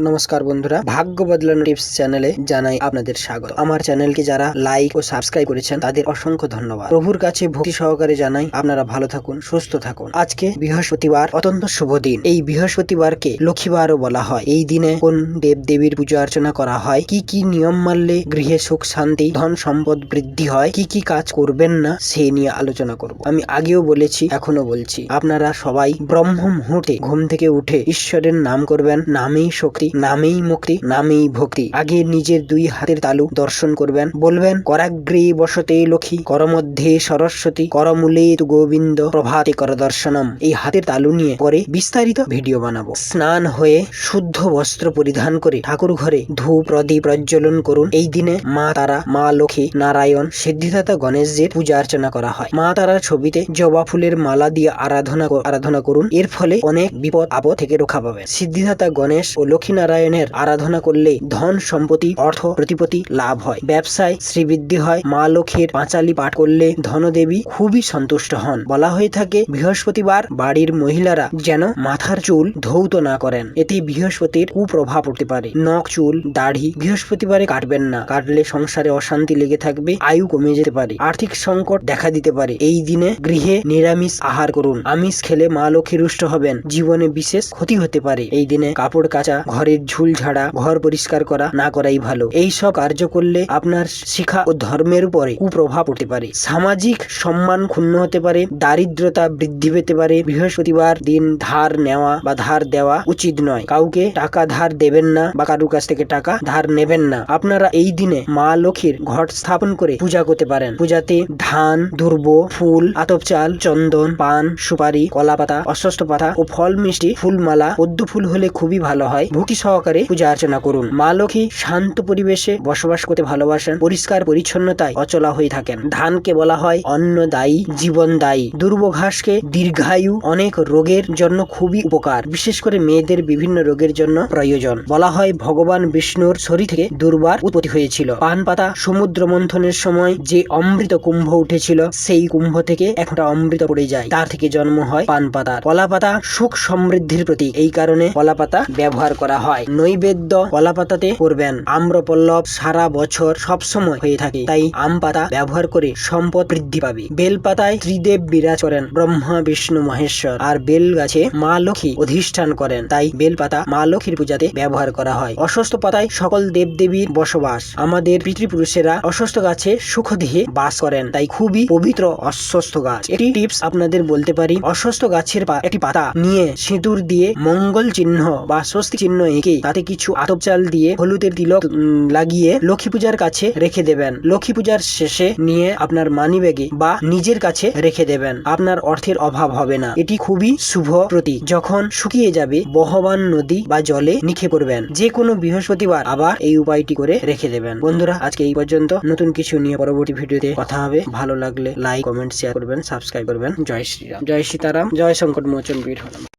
নমস্কার বন্ধুরা, ভাগ্য বদলানো টিপস চ্যানেলে জানাই আপনাদের স্বাগত। আমার চ্যানেলকে যারা লাইক ও সাবস্ক্রাইব করেছেন, তাদের অসংখ্য ধন্যবাদ। প্রভুর কাছে ভক্তি সহকারে জানাই আপনারা ভালো থাকুন, সুস্থ থাকুন। আজকে বৃহস্পতিবার, অত্যন্ত শুভ দিন। এই বৃহস্পতিবারকে লক্ষ্মীবারও বলা হয়। এই দিনে কোন দেব দেবীর পূজা অর্চনা করা হয়, কি কি নিয়ম মানলে গৃহে সুখ, শান্তি, ধন, সম্পদ বৃদ্ধি হয়, কি কি কাজ করবেন না সেই নিয়ে আলোচনা করব। আমি আগেও বলেছি এখনও বলছি, আপনারা সবাই ব্রহ্ম মুহূর্তে ঘুম থেকে উঠে ঈশ্বরের নাম করবেন, নামেই শক্তি নামেই মুক্তি, নামেই ভক্তি। আগে নিজের দুই হাতের তালু দর্শন করবেন। বলবেন করাগ্রে বসতে লক্ষ্মী, করমধ্যে সরস্বতী, করমূলে গোবিন্দ, প্রভাতে কর দর্শনম এই হাতের তালু নিয়ে পরে বিস্তারিত ভিডিও বানাবো। স্নান হয়ে শুদ্ধ বস্ত্র পরিধান করে ঠাকুর ঘরে ধূপ, প্রদীপ প্রজ্বলন করুন। এই দিনে মা তারা, মা লক্ষ্মী, নারায়ণ, সিদ্ধিদাতা গণেশজির পূজা অর্চনা করা হয়। মা তারার ছবিতে জবা ফুলের মালা দিয়ে আরাধনা আরাধনা করুন। এর ফলে অনেক বিপদ, আপদ থেকে রক্ষা পাবেন। সিদ্ধিদাতা গণেশ ও লক্ষ্মী নারায়ণের আরাধনা করলে ধন সম্পত্তি, অর্থ প্রতিপত্তি লাভ হয়। ব্যবসায় শ্রীবৃদ্ধি হয়। মা লক্ষ্মীর পাঁচালি পাঠ করলে ধনদেবী খুবই সন্তুষ্ট হন। বলা হয়ে থাকে, বৃহস্পতিবার বাড়ির মহিলারা যেন মাথার চুল ধৌত না করেন। এতে বৃহস্পতির কুপ্রভাব পড়তে পারে। নখ, চুল, দাড়ি বৃহস্পতিবারে কাটবেন না। কাটলে সংসারে অশান্তি লেগে থাকবে, আয়ু কমে যেতে পারে, আর্থিক সংকট দেখা দিতে পারে। এই দিনে গৃহে নিরামিষ আহার করুন। আমিষ খেলে মা লক্ষ্মী রুষ্ট হবেন। জীবনে বিশেষ ক্ষতি হতে পারে। এই দিনে কাপড় কাচা ঘরের ঝুল ঝাড়া, ঘর পরিষ্কার করা না করাই ভালো। এই সব কার্য করলে আপনার শিক্ষা ও ধর্মের উপরে কুপ্রভাব পড়তে পারে। সামাজিক সম্মান ক্ষুণ্ণ হতে পারে, দারিদ্রতা বৃদ্ধি পেতে পারে। বৃহস্পতিবার দিন ধার নেওয়া বা ধার দেওয়া উচিত নয়। কাউকে টাকা ধার দেবেন না বা কারুর কাছ থেকে টাকা ধার নেবেন না। আপনারা এই দিনে মা লক্ষ্মীর ঘট স্থাপন করে পূজা করতে পারেন। পূজাতে ধান, দুর্ব, ফুল, আতপ চাল, চন্দন, পান, সুপারি কলা পাতা অশ্বস্থ পাতা ও ফল মিষ্টি, ফুলমালা পদ্ম ফুল হলে খুবই ভালো হয়। ভক্তি সহকারে পূজা অর্চনা করুন। মা লক্ষ্মী শান্ত পরিবেশে বসবাস করতে ভালোবাসেন। পরিষ্কার পরিচ্ছন্নতায় অচলা হয়ে থাকেন। ধানকে বলা হয় অন্ন দায়ী জীবন দায়ী দুর্ব ঘাসকে দীর্ঘায়ু, অনেক রোগের জন্য খুবই উপকার। বিশেষ করে মেয়েদের বিভিন্ন রোগের জন্য প্রয়োজন। বলা হয় ভগবান বিষ্ণুর শরীর থেকে দুর্বার উৎপত্তি হয়েছিল। পান পাতা সমুদ্র মন্থনের সময় যে অমৃত কুম্ভ উঠেছিল, সেই কুম্ভ থেকে একটা অমৃত পড়ে যায়। তার থেকে জন্ম হয় পান পাতা কলা পাতা সুখ সমৃদ্ধির প্রতীক। এই কারণে কলা পাতা ব্যবহার করা হয়। নৈবেদ্য কলা পাতাতে করবেন আম্রপল্লব সারা বছর সব সময় হয়ে থাকে। তাই আম পাতা ব্যবহার করে সম্পদ বৃদ্ধি পাবে। বেল পাতায় ত্রিদেব বিরাজ করেন ব্রহ্মা, বিষ্ণু, মহেশ্বর। আর বেল গাছে মা লক্ষ্মী অধিষ্ঠান করেন। তাই বেল পাতা মা লক্ষ্মীর পূজাতে ব্যবহার করা হয়। অস্বস্থ পাতায় সকল দেবদেবীর বসবাস। আমাদের পিতৃপুরুষেরা অস্বস্থ গাছে সুখ দিয়ে বাস করেন। তাই খুবই পবিত্র অস্বস্থ গাছ। একটি টিপস আপনাদের বলতে পারি। অস্বস্থ গাছের একটি পাতা নিয়ে সিঁদুর দিয়ে মঙ্গল চিহ্ন বা স্বস্তি চিহ্ন এঁকে তাতে কিছু আতপ চাল দিয়ে হলুদের তিলক লাগিয়ে লক্ষ্মী পূজার কাছে রেখে দেবেন। লক্ষ্মী পূজার শেষে নিয়ে আপনার মানি ব্যাগে বা নিজের কাছে রেখে দেবেন। আপনার অর্থের অভাব হবে না। এটি খুবই শুভ প্রতীক। যখন শুকিয়ে যাবে, বহবান নদী বা জলে নিখে পড়বেন যে কোনো বৃহস্পতিবার আবার এই উপায়টি করে রেখে দেবেন। বন্ধুরা, আজকে এই পর্যন্ত। নতুন কিছু নিয়ে পরবর্তী ভিডিওতে কথা হবে। ভালো লাগলে লাইক কমেন্ট শেয়ার করবেন সাবস্ক্রাইব করবেন। জয় শ্রীরাম। জয় সীতারাম। জয় সংকট মোচন বীর হলাম